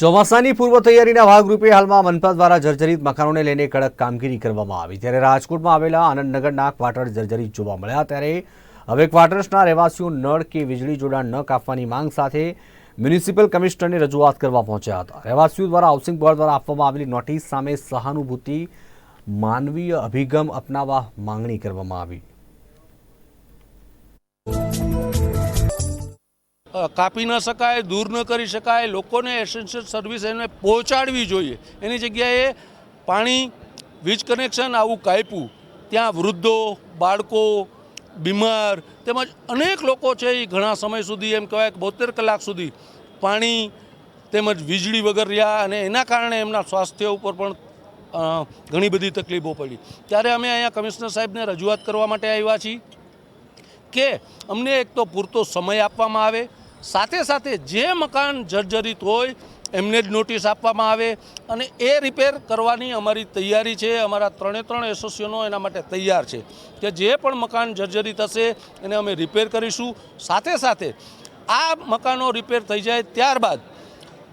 ચોમાસાની પૂર્વ તૈયારીના ભાગરૂપે હાલમાં મનપા દ્વારા જર્જરિત મકાનોને લઈને કડક કામગીરી કરવામાં આવી. ત્યારે રાજકોટમાં આવેલા આનંદનગરના ક્વાર્ટર જર્જરિત જોવા મળ્યા. ત્યારે હવે ક્વાર્ટર્સના રહેવાસીઓ નળ કે વીજળી જોડાણ ન કાપવાની માંગ સાથે મ્યુનિસિપલ કમિશનરને રજૂઆત કરવા પહોંચ્યા હતા. રહેવાસીઓ દ્વારા હાઉસિંગ બોર્ડ દ્વારા આપવામાં આવેલી નોટિસ સામે સહાનુભૂતિ માનવીય અભિગમ અપનાવવા માંગણી કરવામાં આવી. કાપી ન શકાય, દૂર ન કરી શકાય, લોકોને એસેન્શિયલ સર્વિસ એને પહોંચાડવી જોઈએ. એની જગ્યાએ પાણી, વીજ કનેક્શન આવું કાપ્યું, ત્યાં વૃદ્ધો, બાળકો, બીમાર તેમજ અનેક લોકો છે એ ઘણા સમય સુધી એમ કહેવાય કે બોતેર કલાક સુધી પાણી તેમજ વીજળી વગર રહ્યા અને એના કારણે એમના સ્વાસ્થ્ય ઉપર પણ ઘણી બધી તકલીફો પડી. ત્યારે અમે અહીંયા કમિશનર સાહેબને રજૂઆત કરવા માટે આવ્યા છીએ કે અમને એક તો પૂરતો સમય આપવામાં આવે સાથે સાથે જે મકાન જર્જરિત હોય, એમને જ નોટિસ આપવામાં આવે અને એ રિપેર કરવાની અમારી તૈયારી છે. અમારા ત્રણે ત્રણ એસોસિએશનો એના માટે તૈયાર છે કે જે પણ મકાન જર્જરિત હશે, એને અમે રિપેર કરીશું. સાથે સાથે આ મકાનો રિપેર થઈ જાય ત્યારબાદ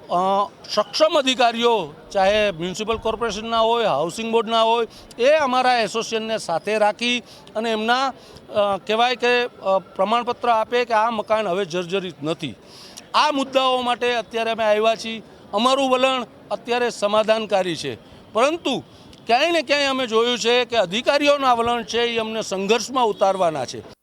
સક્ષમ અધિકારીઓ, ચાહે મ્યુનિસિપલ કોર્પોરેશનના હોય, હાઉસિંગ બોર્ડના હોય, એ અમારા એસોસિએશનને સાથે રાખી અને એમના કહેવાય કે પ્રમાણપત્ર આપે કે આ મકાન હવે જર્જરિત નથી. આ મુદ્દાઓ માટે અત્યારે અમે આવ્યા છીએ. અમારું વલણ અત્યારે સમાધાનકારી છે. પરંતુ ક્યાંય ને ક્યાંય અમે જોયું છે કે અધિકારીઓના વલણ છે એ અમને સંઘર્ષમાં ઉતારવાના છે.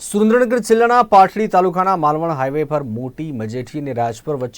સુરેન્દ્રનગર જિલ્લાના પાટડી તાલુકાના માલવણ હાઈવે પર મોટી મજેઠી અને રાજપર વચ્ચે